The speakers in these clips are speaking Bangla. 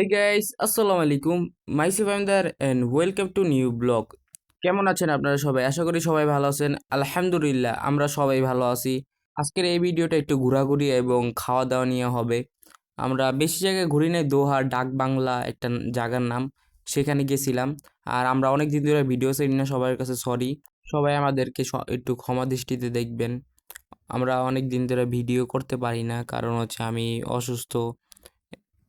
হে গাইস আসসালামু আলাইকুম মাইসেফ আইমদার and welcome to new blog কেমন আছেন আপনারা সবাই? আশা করি সবাই ভালো আছেন। আলহামদুলিল্লাহ, আমরা সবাই ভালো আছি। আজকের এই ভিডিওটা একটু ঘোরাঘুরি এবং খাওয়া দাওয়া নিয়ে হবে। আমরা বেশি জায়গায় ঘুরি নাই দোহা ডাক বাংলা একটা জায়গার নাম, সেখানে গেছিলাম। আর আমরা অনেক দিন ধরে ভিডিও সেরি না সবার কাছে সরি সবাই আমাদেরকে একটু ক্ষমা দৃষ্টিতে দেখবেন। আমরা অনেক দিন ধরে ভিডিও করতে পারি না, কারণ হচ্ছে আমি অসুস্থ।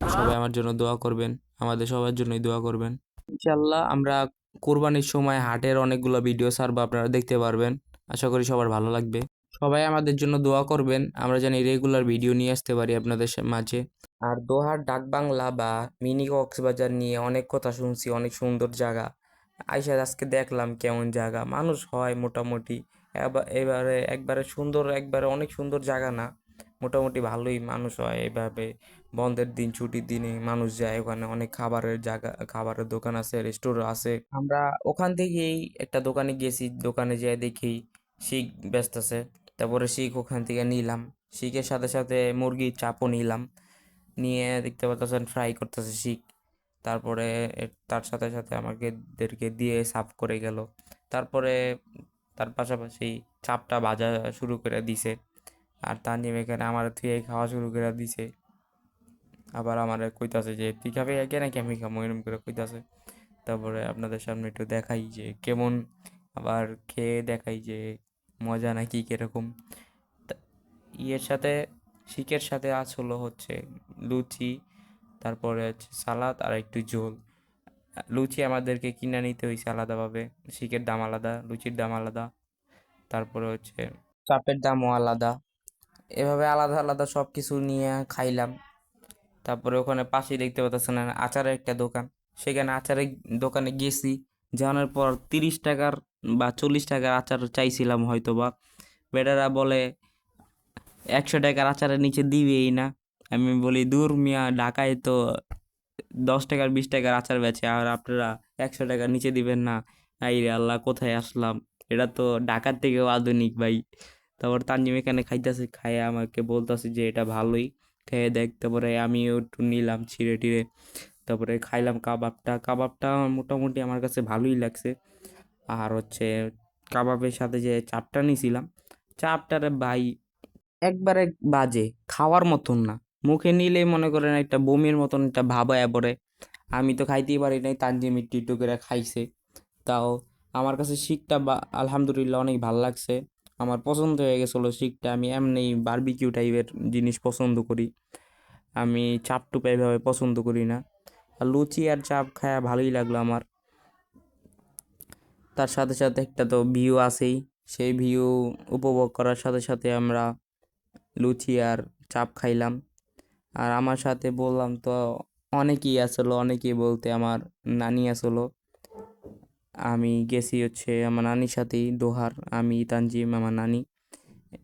সবাই আমার জন্য দোয়া করবেন, আমাদের সবার জন্যই দোয়া করবেন। ইনশাল্লাহ আমরা কোরবানির সময় হাটের অনেকগুলো ভিডিও ছাড়বো, আপনারা দেখতে পারবেন। আশা করি সবার ভালো লাগবে। সবাই আমাদের জন্য দোয়া করবেন, আমরা জানি রেগুলার ভিডিও নিয়ে আসতে পারি আপনাদের মাঝে। আর দোহার ডাক বাংলা বা মিনি কক্সবাজার নিয়ে অনেক কথা শুনছি, অনেক সুন্দর জায়গা। আইসা আজকে দেখলাম কেমন জায়গা। মানুষ হয় মোটামুটি, এবা- এবারে একবারে সুন্দর, একবারে অনেক সুন্দর জায়গা না। মোটামুটি ভালোই মানুষ হয় এভাবে। বন্ধের দিন, ছুটির দিনে মানুষ যায় ওখানে। অনেক খাবারের জায়গা, খাবারের দোকান আছে রেস্টুরেন্ট আছে। আমরা ওখান থেকেই একটা দোকানে গেছি, দোকানে যেয়ে দেখি শিখ ব্যস্ত আছে। তারপরে শিখ ওখান থেকে নিলাম। শিখের সাথে সাথে মুরগির চাপও নিলাম। নিয়ে দেখতে পাচ্ছেন ফ্রাই করতেছে শিখ। তারপরে তার সাথে সাথে আমাকে দেরকে দিয়ে সাফ করে গেল। তারপরে তার পাশাপাশি চাপটা ভাজা শুরু করে দিছে। আর তানজিম এখানে আমার থেকে খাওয়া শুরু করে দিছে। আবার আমার কইতাছে যে, তুই খাবি একে নাকি আমি খাব? এরকম করে কইতাছে। তারপরে আপনাদের সামনে একটু দেখাই যে কেমন, আবার খেয়ে দেখাই যে মজা নাকি কীরকম। ইয়ের সাথে, শিকের সাথে আজ হলো হচ্ছে লুচি, তারপরে হচ্ছে সালাদ আর একটু ঝোল। লুচি আমাদেরকে কিনে নিতে হয়েছে আলাদাভাবে। শিকের দাম আলাদা, লুচির দাম আলাদা, তারপরে হচ্ছে চাপের দামও আলাদা। এভাবে আলাদা আলাদা সব কিছু নিয়ে খাইলাম। তারপরে ওখানে পাশেই দেখতে পাচ্ছেন আচারের একটা দোকান। সেখানে আচারের দোকানে গেছি। যাওয়ার পর তিরিশ টাকার বা চল্লিশ টাকার আচার চাইছিলাম হয়তো বা বেটারা বলে, একশো টাকার আচারের নিচে দিবেই না। আমি বলি, দূর মিয়া, ঢাকায় তো দশ টাকার, বিশ টাকার আচার বেচে, আর আপনারা একশো টাকার নিচে দিবেন না। আই রে আল্লাহ, কোথায় আসলাম? এটা তো ঢাকার থেকেও আধুনিক ভাই। তারপর তানজিম এখানে খাইতেছে, খাইয়ে আমাকে বলতেছে যে, এটা ভালোই, খেয়ে দেখ। তারপরে আমিও একটু নিলাম ছিঁড়ে টিড়ে, তারপরে খাইলাম কাবাবটা। কাবাবটা মোটামুটি আমার কাছে ভালোই লাগছে। আর হচ্ছে কাবাবের সাথে যে চাপটা নিয়েছিলাম চাপটারে ভাই একবারে বাজে, খাওয়ার মতন না। মুখে নিলেই মনে করেন একটা বমির মতন একটা ভাব পড়ে। আমি তো খাইতেই পারি নাই, তানজিম একটু করে খাইছে। তাও আমার কাছে শিকটা বা, আলহামদুলিল্লাহ অনেক ভালো লাগছে। আমার পছন্দ হয়ে গেছিল শিকটা আমি এমনি বারবিকিউ টাইপের জিনিস পছন্দ করি। আমি চাপ টুপ এভাবে পছন্দ করি না। আর লুচি আর চাপ খায়া ভালোই লাগল আমার। তার সাথে সাথে একটা তো ভিউ আছেই। সেই ভিউ উপভোগ করার সাথে সাথে আমরা লুচি আর চাপ খাইলাম। আর আমার সাথে বললাম তো, অনেকেই আসলো, অনেকেই বলতে আমার নানি আসলো। আমি গেছি হচ্ছে আমার নানির সাথেই দোহার, আমি তানজিম আমার নানি।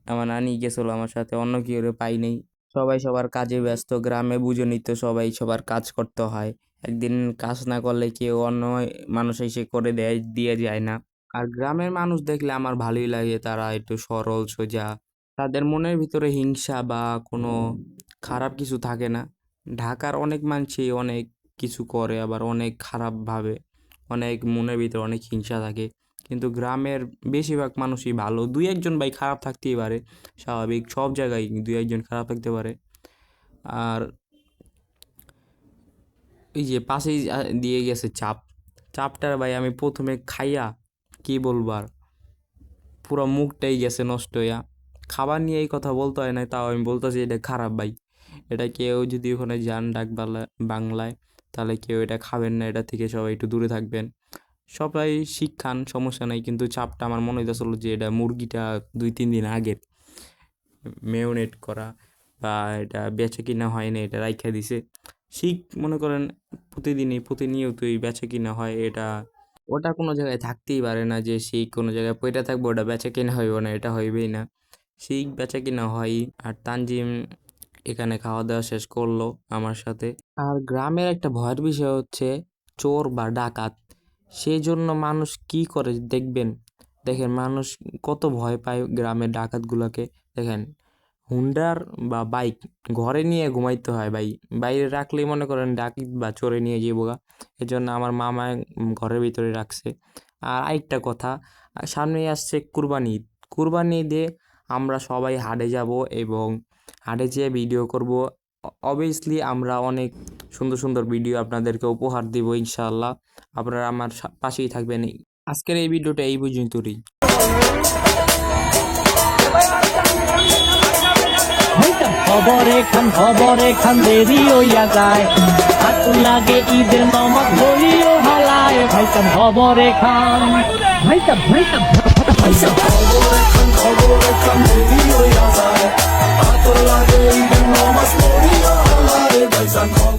আমার নানি গেছিল আমার সাথে, অন্য কেউ পাই নেই। সবাই সবার কাজে ব্যস্ত, গ্রামে বুঝে তো সবাই সবার কাজ করতে হয়। একদিন কাজ না করলে কেউ অন্য মানুষ এসে করে দেয়, দিয়ে যায় না। আর গ্রামের মানুষ দেখলে আমার ভালোই লাগে, তারা একটু সরল, সোজা। তাদের মনের ভিতরে হিংসা বা কোনো খারাপ কিছু থাকে না। ঢাকার অনেক মানুষই অনেক কিছু করে, আবার অনেক খারাপ ভাবে। অনেক মনের ভিতরে অনেক হিংসা থাকে। কিন্তু গ্রামের বেশিরভাগ মানুষই ভালো। দুই একজন ভাই খারাপ থাকতেই পারে, স্বাভাবিক। সব জায়গায় দুই একজন খারাপ থাকতে পারে। আর এই যে পাশেই দিয়ে গেছে চাপ। চাপটার ভাই আমি প্রথমে খাইয়া কি বলব আর? পুরো মুখটাই গেছে নষ্ট হইয়া। খাবার নিয়ে এই কথা বলতে হয় না তাও আমি বলতেছি এটা খারাপ ভাই। এটা কেউ যদি ওখানে যান ডাক বাংলা- বাংলায় তাহলে কেউ এটা খাবেন না, এটা থেকে সবাই একটু দূরে থাকবেন। সবাই শিক্ষান সমস্যা নাই, কিন্তু চাপটা আমার মনে হইতেছিল যে এটা মুরগিটা দুই, তিন দিন আগের মেয়নেট করা বা এটা বেচে কিনা হয় না এটা রাইখা দিছে। শিখ মনে করেন প্রতিদিনই, প্রতিনিয়তই বেচে কিনা হয়, এটা, ওটা কোনো জায়গায় থাকতেই পারে না যে শিখ কোনো জায়গায় পয়টা থাকবে, ওটা বেচা কিনা হইব না, এটা হইবেই না। শিখ বেচা কিনা হয় আর তানজিম এখানে খাওয়া দাওয়া শেষ করল আমার সাথে। আর গ্রামের একটা ভয়ের বিষয় হচ্ছে চোর বা ডাকাত সেই জন্য মানুষ কি করে দেখবেন? দেখেন, মানুষ কত ভয় পায় গ্রামের ডাকাতগুলোকে। দেখেন, হুন্ডার বা বাইক ঘরে নিয়ে ঘুমাইতে হয় ভাই। বাইরে রাখলেই মনে করেন ডাকিত বা চোরে নিয়ে যাব গা। এই জন্য আমার মামা ঘরের ভিতরে রাখছে। আর আরেকটা কথা, সামনেই আসছে কুরবানি ঈদ। কুরবানি ঈদে আমরা সবাই হাটে যাব এবং হাটে যেয়ে ভিডিও করব। অবভিয়াসলি আমরা অনেক সুন্দর সুন্দর ভিডিও আপনাদেরকে উপহার দিব ইনশাআল্লাহ। আপনারা আমার পাশেই থাকবেন। আজকের এই ভিডিওটা এই পর্যন্তই। Dolarım olmaz Moriyalar Bayzan kol